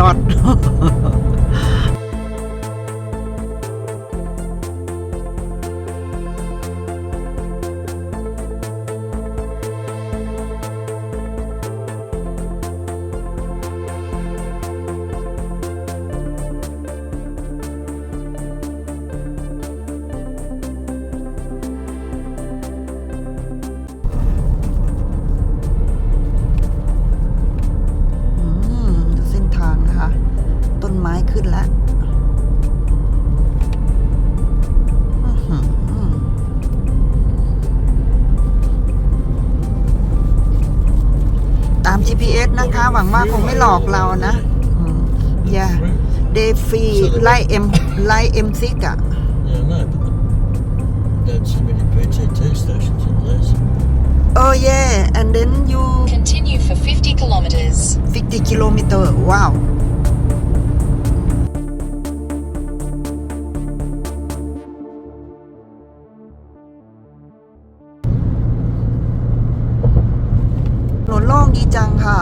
ผิดวิ แล้วอื้อหือตาม GPS นะคะ หวังว่าคงไม่หลอกเรานะอืมอย่าเดฟีไล่เอ็มไล่เอ็มซิกอะ Yeah, no, but the, don't see many PTT stations in this. โอ้เย่ and then you Continue for 50 kilometers. 50 kilometer ว้ นโล่งดีจังค่ะ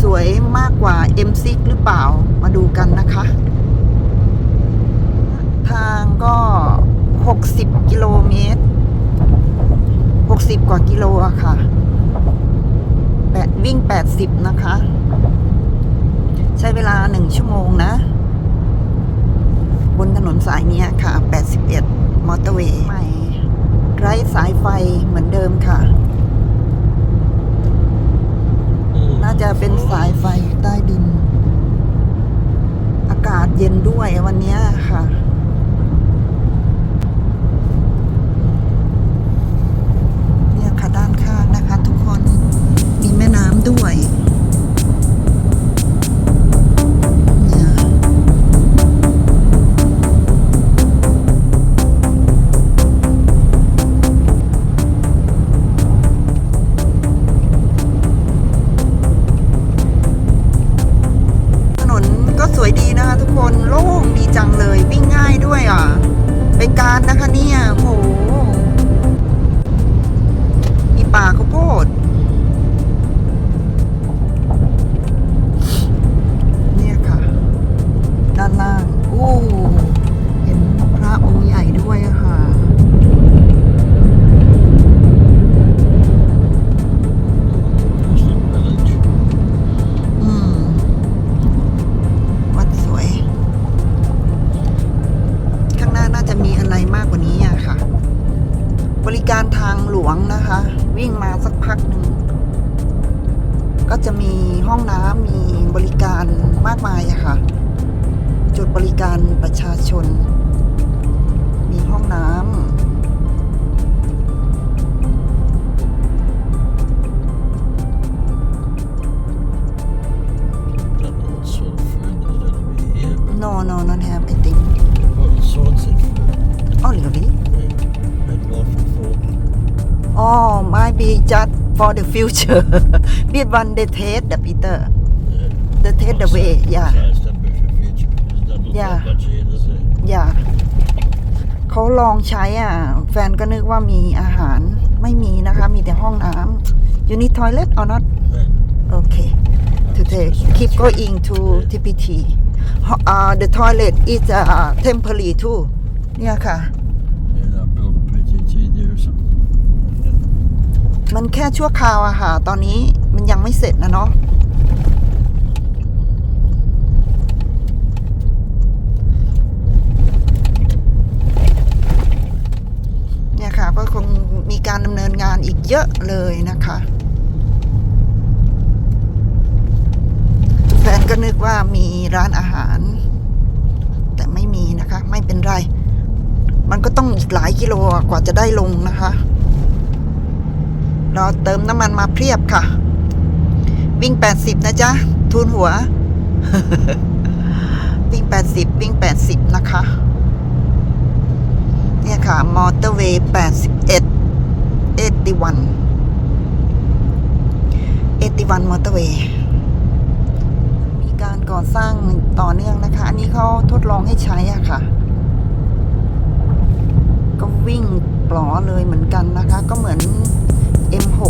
สวยมากกว่า M6 หรือเปล่ามาดูกันนะคะ ทางก็ 60 กิโลเมตร 60 กว่ากิโลอะค่ะแปดวิ่ง 80 นะคะ ใช้เวลา 1 ชั่วโมงนะ บนถนนสายเนี้ยค่ะ 81 มอเตอร์เวย์ใหม่ไร้สายไฟเหมือนเดิมค่ะ น่าจะเป็นสายไฟใต้ดิน อากาศเย็นด้วยวันนี้ค่ะ นะคะ วิ่งมาสักพักหนึ่งก็จะมีห้องน้ำมีบริการมากมายอะค่ะ จุดบริการประชาชน มีห้องน้ำ That one's sort of further than over here. no no not have I think What the sign said for oh really oh might be just for the future this one they test the Peter Yeah. they test the way yeah So it's done for the future because it doesn't look Yeah. like much here, does it? อย่าเขาลองใช้อะ แฟนก็นึกว่ามีอาหารไม่มีนะคะ มีแต่ห้องน้ำ you need toilet or not Yeah. okay to take keep going to TPT uh, the toilet is uh, temporary too เนี่ยค่ะ มันแค่ชั่วคราวอะค่ะ ตอนนี้มันยังไม่เสร็จนะเนาะเนี่ยค่ะ ก็คงมีการดำเนินงานอีกเยอะเลยนะคะแฟนก็นึกว่ามีร้านอาหาร แต่ไม่มีนะคะ ไม่เป็นไร มันก็ต้องอีกหลายกิโลกว่าจะได้ลงนะคะ เราเติมน้ำมันมาเพียบค่ะ วิ่ง 80 นะจ๊ะ ทุนหัว วิ่ง 80 วิ่ง 80 นะคะ เนี่ยค่ะ มอเตอร์เวย์81 81 81มอเตอร์เวย์มีการก่อสร้างต่อเนื่องนะคะ อันนี้เขาทดลองให้ใช้อะค่ะ ก็วิ่งปลอเลยเหมือนกันนะคะ ก็เหมือน M6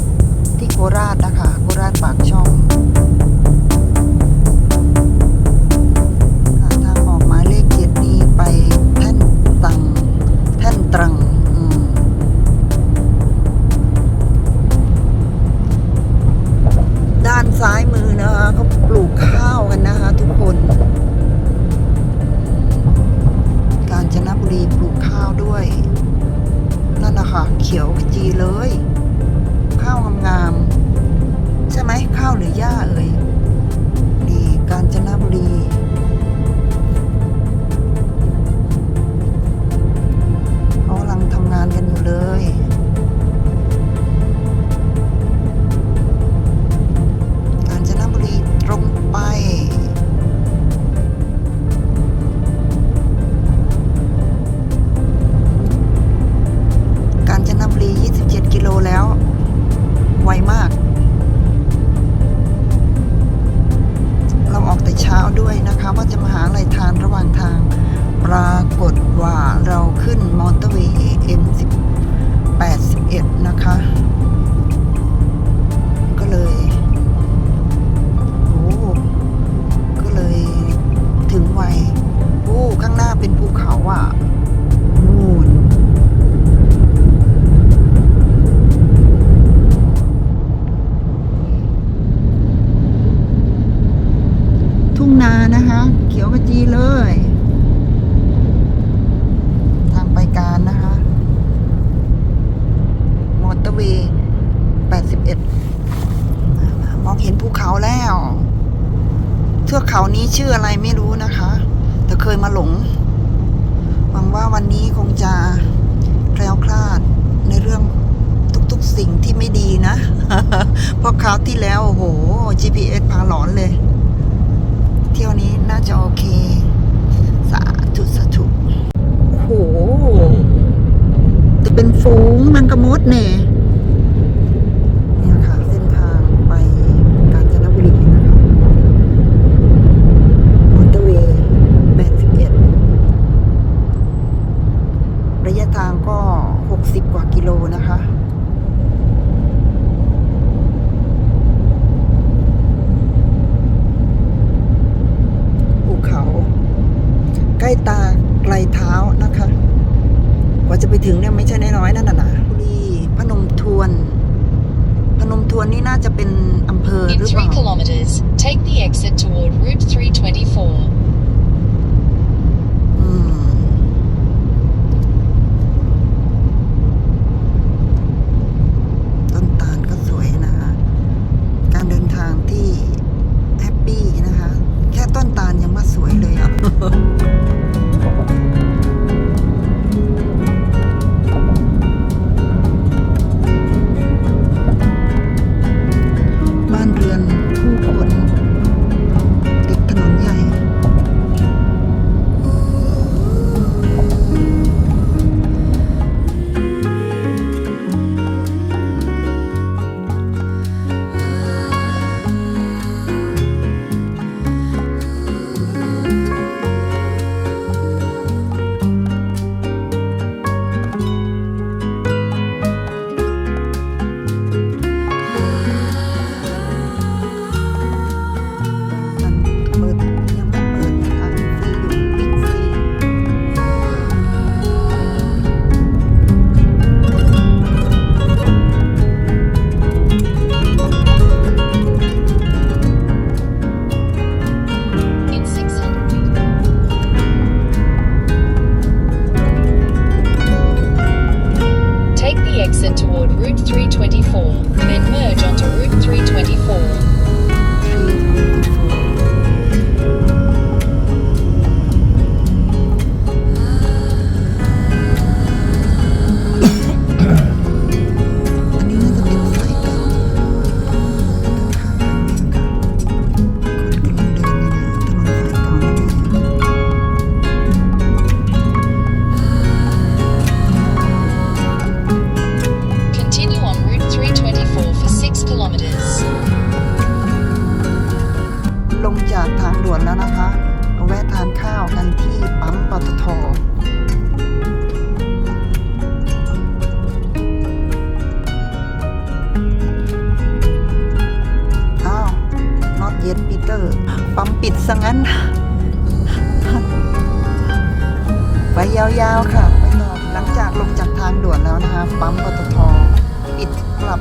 ที่โคราชนะคะโคราชปากช่องทางออกหมายเลขเจ็ดนี้ไปแท่นตังแท่นตรังด้านซ้ายมือนะคะเขาปลูกข้าวกันนะคะทุกคน การจนบุรีปลูกข้าวด้วย นั่นนะคะเขียวขจีเลย ข้าวงามๆใช่ไหมข้าวหรือหญ้าเอ่ยนี่กาญจนบุรีเขากำลังทำงานกันอยู่เลย ฏว่าเราขึ้นมอเตอร์เวย์ M10 81 นะคะ ก็เลยโอ้ก็เลยถึงไวโอ้ข้างหน้าเป็นภูเขาอะนู่นทุ่งนานะคะ เขียวขจีเลย ทางไปการนะคะ มอเตอร์เวย์ 81 มองเห็นภูเขาแล้ว เทือกเขานี้ชื่ออะไรู้นะคะ แต่เคยมาหลง หวังว่าวันนี้คงจะแคล้วคลาดในเรื่องทุกๆสิ่งที่ไม่ดีนะ เพราะคราวที่แล้ว โอ้โห GPS พาหลอนเลย เที่ยวนี้น่าจะโอเค สาธุสาธุโอ้โหจะเป็นฝูงมันกระมดเนี่ยค่ะ เส้นทางไปกาญจนบุรีนะคะมอเตอร์เวย์ 81 ระยะทางก็ 60 กว่ากิโลนะคะ ภูเขา ใก ล้ตาไกลเท้านะคะ กว่าจะไปถึงเนี่ยไม่ใช่น้อยๆนั่นน่ะนะบุรีพนมทวน พนมทวนนี่น่าจะเป็นอำเภอหรือเปล่า เตอร์ ปั๊มปิดซะงั้น ไปยาวๆค่ะ ไปต่อหลังจากลงจากทางด่วนแล้วนะคะ ปั๊มปตทปิดกลับ